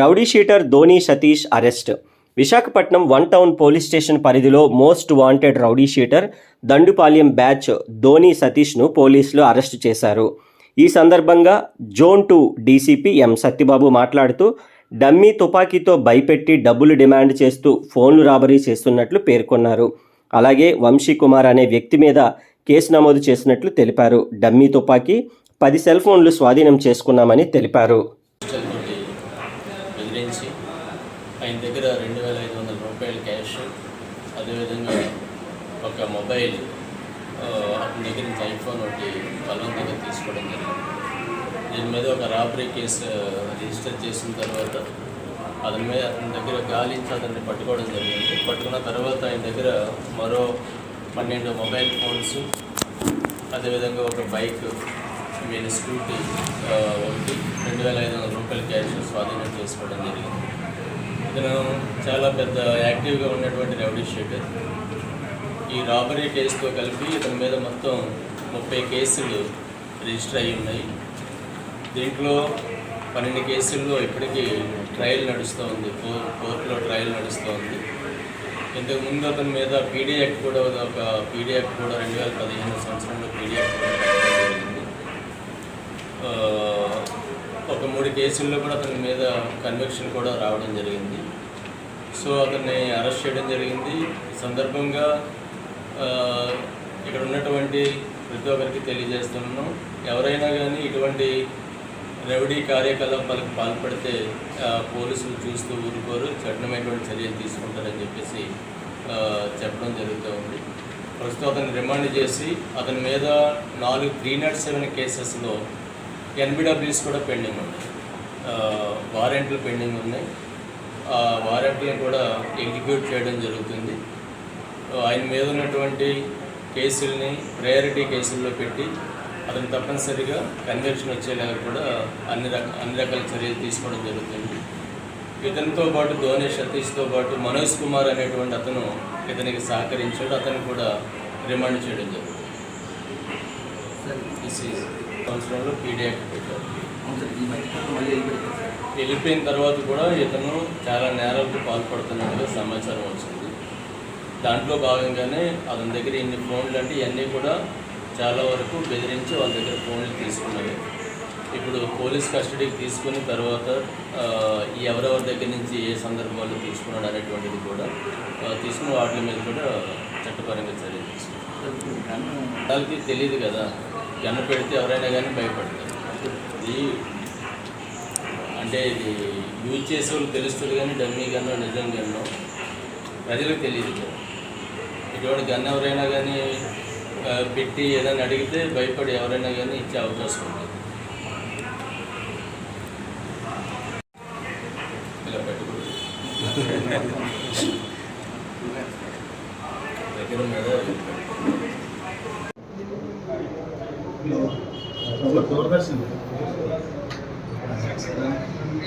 Rowdy sheeter Dhoni Satish arrest. Visakhapatnam one town police station పరిధిలో most wanted rowdy sheeter Dandupalem batch Dhoni సతీష్ను పోలీసులు arrest చేశారు. ఈ సందర్భంగా zone two DCP M Satyababu మాట్లాడుతూ dummy తుపాకీతో భయపెట్టి డబ్బులు డిమాండ్ చేస్తూ ఫోన్లు రాబరీ చేస్తున్నట్లు పేర్కొన్నారు. అలాగే వంశీ కుమార్ అనే వ్యక్తి మీద కేసు నమోదు చేసినట్లు తెలిపారు. డమ్మీ తుపాకీ పది సెల్ ఫోన్లు స్వాధీనం చేసుకున్నామని తెలిపారు తోటి బెదిరించి ఆయన దగ్గర రెండు వేల ఐదు వందల రూపాయలు క్యాష్. అదేవిధంగా ఒక మొబైల్ అతని దగ్గర నుంచి ఐఫోన్ ఒకటి బలవంతంగా తీసుకోవడం జరిగింది. దీని మీద ఒక రాబరీ కేసు రిజిస్టర్ చేసిన తర్వాత అతని మీద అతని దగ్గర గాలించి అతన్ని పట్టుకోవడం జరిగింది. పట్టుకున్న తర్వాత ఆయన దగ్గర మరో పన్నెండు మొబైల్ ఫోన్స్ అదేవిధంగా ఒక బైక్ మీన్ స్కూటీ ఒకటి రెండు వేల ఐదు వందల రూపాయల క్యాష్ స్వాధీనం చేసుకోవడం జరిగింది. ఇతను చాలా పెద్ద యాక్టివ్గా ఉన్నటువంటి రౌడీ షీటర్. ఈ రాబరీ కేసుతో కలిపి ఇతని మీద మొత్తం ముప్పై కేసులు రిజిస్టర్ అయి ఉన్నాయి. దీంట్లో పన్నెండు కేసుల్లో ఇప్పటికీ ట్రయల్ నడుస్తూ ఉంది. కోర్టులో ట్రయల్ నడుస్తూ ఉంది. ఇంతకు ముందు అతని మీద పీడీ యాక్ట్ కూడా ఒక పీడీ యాక్ట్ కూడా రెండు వేల పదిహేను సంవత్సరంలో పీడీ యాక్ట్ జరిగింది. ఒక మూడు కేసుల్లో కూడా అతని మీద కన్వెక్షన్ కూడా రావడం జరిగింది. సో అతన్ని అరెస్ట్ చేయడం జరిగింది. ఈ సందర్భంగా ఇక్కడ ఉన్నటువంటి ప్రతి ఒక్కరికి తెలియజేస్తున్నాం ఎవరైనా కానీ ఇటువంటి రెవడీ కార్యకలాపాలకు పాల్పడితే పోలీసులు చూస్తూ ఊరుకోరు. కఠినమైనటువంటి చర్యలు తీసుకుంటారని చెప్పేసి చెప్పడం జరుగుతూ ఉంది. ప్రస్తుతం అతన్ని రిమాండ్ చేసి అతని మీద నాలుగు త్రీ నాట్ సెవెన్ కేసెస్లో ఎన్బిడబ్ల్యూస్ కూడా పెండింగ్ ఉన్నాయి. వారెంట్లు పెండింగ్ ఉన్నాయి. వారెంట్లను కూడా ఎగ్జిక్యూట్ చేయడం జరుగుతుంది. ఆయన మీద ఉన్నటువంటి కేసుల్ని ప్రయారిటీ కేసుల్లో పెట్టి అతను తప్పనిసరిగా కన్విక్షన్ వచ్చేలాగా కూడా అన్ని రక అన్ని రకాల చర్యలు తీసుకోవడం జరుగుతుంది. ఇతనితో పాటు ధోని సతీష్తో పాటు మనోజ్ కుమార్ అనేటువంటి అతను ఇతనికి సహకరించాడు. అతను కూడా రిమాండ్ చేయడం జరుగుతుంది. సంవత్సరంలో పీడియాక్ పెట్టారు. వెళ్ళిపోయిన తర్వాత కూడా ఇతను చాలా నేరాలకు పాల్పడుతున్నట్టుగా సమాచారం వచ్చింది. దాంట్లో భాగంగానే అతని దగ్గర ఇన్ని ఫోన్లు అంటే ఇవన్నీ కూడా చాలా వరకు బెదిరించి వాళ్ళ దగ్గర ఫోన్లు తీసుకున్నవి ఇప్పుడు పోలీస్ కస్టడీకి తీసుకున్న తర్వాత ఎవరెవరి దగ్గర నుంచి ఏ సందర్భాల్లో తీసుకున్నాడు అనేటువంటిది కూడా తీసుకున్న వాటి మీద కూడా చట్టపరంగా చర్య తీసుకున్నాం వాళ్ళకి తెలియదు కదా గన్ను పెడితే ఎవరైనా కానీ భయపడతారు. ఇది అంటే ఇది యూజ్ చేసే వాళ్ళు తెలుస్తుంది కానీ డమ్మీ గన్ను నిజం గన్ను ప్రజలకు తెలియదు ఇటువంటి గన్ ఎవరైనా కానీ పెట్టి ఏదైనా అడిగితే భయపడి ఎవరైనా కానీ ఇచ్చే అవకాశం ఉంది. ఇలా పెట్టుకోండి దగ్గర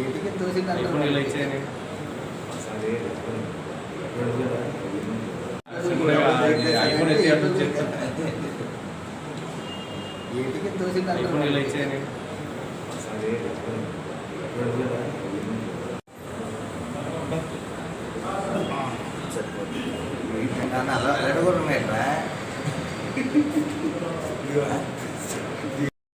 ఏటికి తోసింది ఐఫోన్ ఇలా ఇచ్చేయండి ఐఫోన్ ఎత్తి అటు చెప్తాను ఏటికి తోసింది ఐఫోన్ ఇలా ఇచ్చేయండి నన్ను అలా ఎడగొట్టమేట్రా